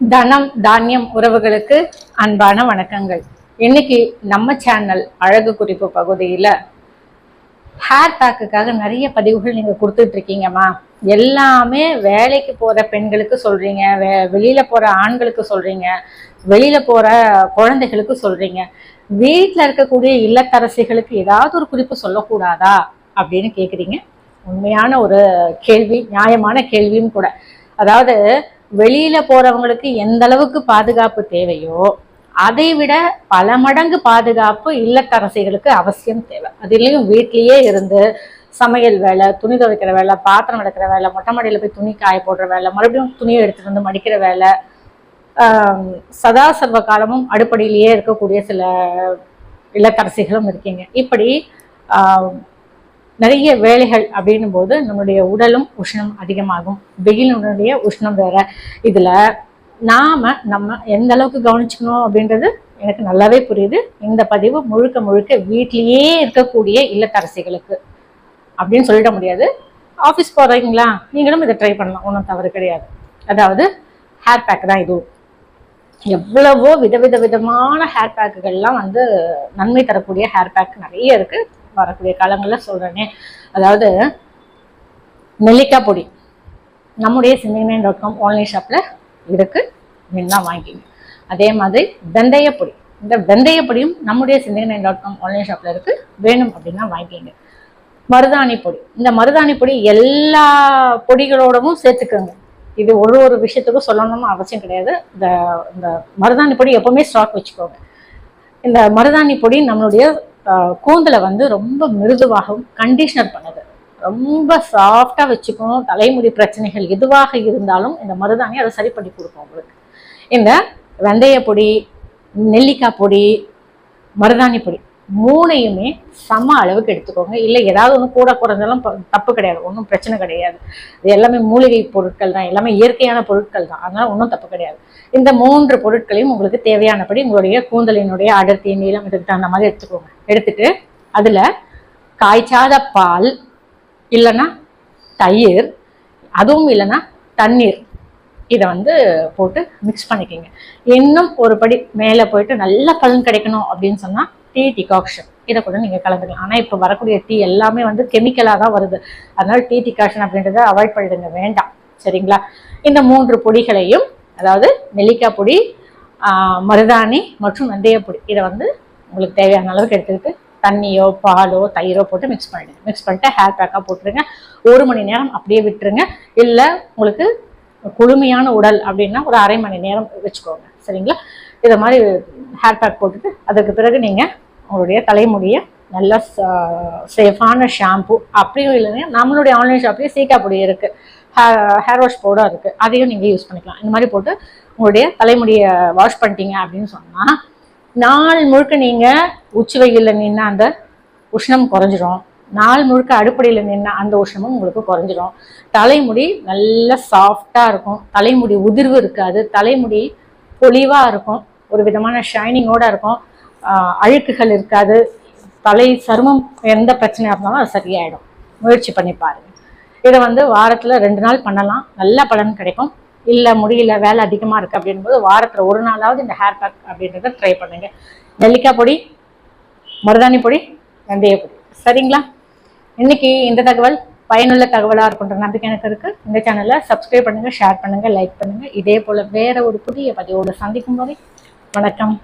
தனம் தானியம் உறவுகளுக்கு அன்பான வணக்கங்கள். இன்னைக்கு நம்ம சேனல் அழகு குறிப்பு பகுதியில் ஹேர் பேக்குக்காக நிறைய பதிவுகள் நீங்கள் கொடுத்துட்டு இருக்கீங்கம்மா எல்லாமே வேலைக்கு போகிற பெண்களுக்கு சொல்கிறீங்க வே வெளியில் போகிற ஆண்களுக்கு சொல்கிறீங்க வெளியில் போகிற குழந்தைகளுக்கு சொல்கிறீங்க வீட்டில் இருக்கக்கூடிய இல்லத்தரசிகளுக்கு ஏதாவது ஒரு குறிப்பு சொல்லக்கூடாதா அப்படின்னு கேட்குறீங்க உண்மையான ஒரு கேள்வி நியாயமான கேள்வியும் கூட. அதாவது வெளியில போறவங்களுக்கு எந்த அளவுக்கு பாதுகாப்பு தேவையோ அதை விட பல மடங்கு பாதுகாப்பு இல்லத்தரசிகளுக்கு அவசியம் தேவை. அதுலேயும் வீட்லேயே இருந்து சமையல் வேலை துணி துவைக்கிற வேலை பாத்திரம் எடுக்கிற வேலை மொட்டை மாடியில் போய் துணி காய போடுற வேலை மறுபடியும் துணியை எடுத்துகிட்டு வந்து மடிக்கிற வேலை சதா சர்வ காலமும் அடுப்படியிலேயே இருக்கக்கூடிய சில இல்லத்தரசிகளும் இருக்கீங்க. இப்படி நிறைய வேலைகள் அப்படின்னும் போது நம்மளுடைய உடலும் உஷ்ணம் அதிகமாகும். வெயிலினுடைய உஷ்ணம் வேற. இதில் நாம நம்ம எந்த அளவுக்கு கவனிச்சுக்கணும் அப்படின்றது எனக்கு நல்லாவே புரியுது. இந்த பதிவு முழுக்க முழுக்க வீட்டிலேயே இருக்கக்கூடிய இல்லத்தரசிகளுக்கு அப்படின்னு சொல்லிட முடியாது. ஆஃபீஸ் போறீங்களா? நீங்களும் இதை ட்ரை பண்ணலாம். ஒன்றும் தவறு கிடையாது. அதாவது ஹேர் பேக் தான் இதுவும் எவ்வளவோ விதவித விதமான ஹேர் பேக்குகள்லாம் வந்து நன்மை தரக்கூடிய ஹேர் பேக் நிறைய இருக்கு. வரக்கூடிய காலங்களில் சொல்கிறேனே அதாவது நெல்லிக்காய் பொடி. நம்முடைய சிந்திங்கமே டாட் காம் ஆன்லைன் ஷாப்பில் இருக்குது நின்னா வாங்கிங்க அதே மாதிரி வெந்தய பொடி. இந்த வெந்தய பொடியும் நம்முடைய சிந்திங்கமே டாட் காம் ஆன்லைன் ஷாப்பில் இருக்கு. வேணும் அப்படின்னா வாங்கிக்கிங்க. மருதாணி பொடி. இந்த மருதாணி பொடி எல்லா பொடிகளோடவும் சேர்த்துக்கோங்க. இது ஒரு ஒரு விஷயத்துக்கும் சொல்லணும்னு அவசியம் கிடையாது. இந்த இந்த மருதாணி பொடி எப்போவுமே ஸ்டாக் வச்சுக்கோங்க. இந்த மருதாணி பொடி நம்மளுடைய கூந்தலை வந்து ரொம்ப மிருதுவாகவும் கண்டிஷனர் பண்ணுது. ரொம்ப சாஃப்டாக வச்சுக்கணும் தலைமுடி பிரச்சனைகள் எதுவாக இருந்தாலும் இந்த மருதாணி அதை சரி பண்ணி கொடுக்கும் உங்களுக்கு இந்த வெந்தய பொடி நெல்லிக்காய் பொடி மருதாணி பொடி மூணையுமே சம அளவுக்கு எடுத்துக்கோங்க. இல்லை ஏதாவது ஒன்று கூட குறைஞ்சாலும் ப- தப்பு கிடையாது. ஒன்றும் பிரச்சனை கிடையாது. இது எல்லாமே மூலிகை பொருட்கள் தான். எல்லாமே இயற்கையான பொருட்கள் தான். அதனால் ஒன்றும் தப்பு கிடையாது. இந்த மூன்று பொருட்களையும் உங்களுக்கு தேவையானபடி உங்களுடைய கூந்தலினுடைய அடர்த்தி நீளம் இதுக்கு தகுந்த மாதிரி எடுத்துக்கோங்க. எடுத்துட்டு அதுல காய்ச்சாத பால் இல்லைன்னா தயிர் அதுவும் இல்லைன்னா தண்ணீர். இதை வந்து போட்டு மிக்ஸ் பண்ணிக்கோங்க. இன்னும் ஒரு படி மேலே போயிட்டு நல்ல பலன் கிடைக்கணும் அப்படின்னு சொன்னால் டீ டிகாக்ஷன் இதை கூட நீங்கள் கலந்துக்கலாம். ஆனால் இப்போ வரக்கூடிய டீ எல்லாமே வந்து கெமிக்கலாக தான் வருது. அதனால டீ டிகாக்ஷன் அப்படின்றத அவாய்ட் பண்ணிடுங்க. வேண்டாம். சரிங்களா? இந்த மூன்று பொடிகளையும் அதாவது நெல்லிக்காய் பொடி மருதாணி மற்றும் வெந்தயப்பொடி இதை வந்து உங்களுக்கு தேவையான அளவுக்கு எடுத்துக்கிட்டு தண்ணியோ பாலோ தயிரோ போட்டு மிக்ஸ் பண்ணிடுங்க மிக்ஸ் பண்ணிட்டு ஹேர் பேக்காக போட்டுருங்க. ஒரு மணி நேரம் அப்படியே விட்டுருங்க. இல்லை உங்களுக்கு குளுமையான உடல் அப்படின்னா ஒரு அரை மணி நேரம் வச்சுக்கோங்க. சரிங்களா? இதை மாதிரி ஹேர் பேக் போட்டுட்டு அதுக்கு பிறகு நீங்கள் உங்களுடைய தலைமுடியை நல்ல சேஃபான ஷாம்பு அப்படியும் இல்லைன்னா நம்மளுடைய ஆன்லைன் ஷாப்லேயே சீக்கா பொடி இருக்குது ஹேர் வாஷ் பவுடர் இருக்குது அதையும் நீங்கள் யூஸ் பண்ணிக்கலாம். இந்த மாதிரி போட்டு உங்களுடைய தலைமுடியை வாஷ் பண்ணிட்டீங்க அப்படின்னு சொன்னால் நாள் முழுக்க நீங்கள் உச்சி வெயிலில் நின்று அந்த உஷ்ணம் குறைஞ்சிரும். நாள் முழுக்க அடுப்படையில் நின்று அந்த உஷ்ணமும் உங்களுக்கு குறைஞ்சிரும். தலைமுடி நல்ல சாஃப்டாக இருக்கும். தலைமுடி உதிர்வு இருக்காது. தலைமுடி பொலிவாக இருக்கும். ஒரு விதமான ஷைனிங்கோட இருக்கும். அழுக்குகள் இருக்காது. தலை சருமம் எந்த பிரச்சனையாக இருந்தாலும் அது சரியாயிடும். முயற்சி பண்ணி பாருங்கள் இதை வந்து வாரத்தில் ரெண்டு நாள் பண்ணலாம். நல்ல பலன் கிடைக்கும். இல்லை முடியல வேலை அதிகமாக இருக்குது அப்படின்போது வாரத்தில் ஒரு நாளாவது இந்த ஹேர் பேக் அப்படின்றத ட்ரை பண்ணுங்க. நெல்லிக்காய் பொடி மருதாணி பொடி வெந்தய பொடி. சரிங்களா? இன்னைக்கு இந்த தகவல் பயனுள்ள தகவலாக இருக்குன்ற நம்பிக்கை எனக்கு இருக்குது இந்த சேனலை சப்ஸ்கிரைப் பண்ணுங்கள் ஷேர் பண்ணுங்கள் லைக் பண்ணுங்கள் இதே போல் வேறு ஒரு புதிய பதிவோடு சந்திக்கும் வரை வணக்கம்.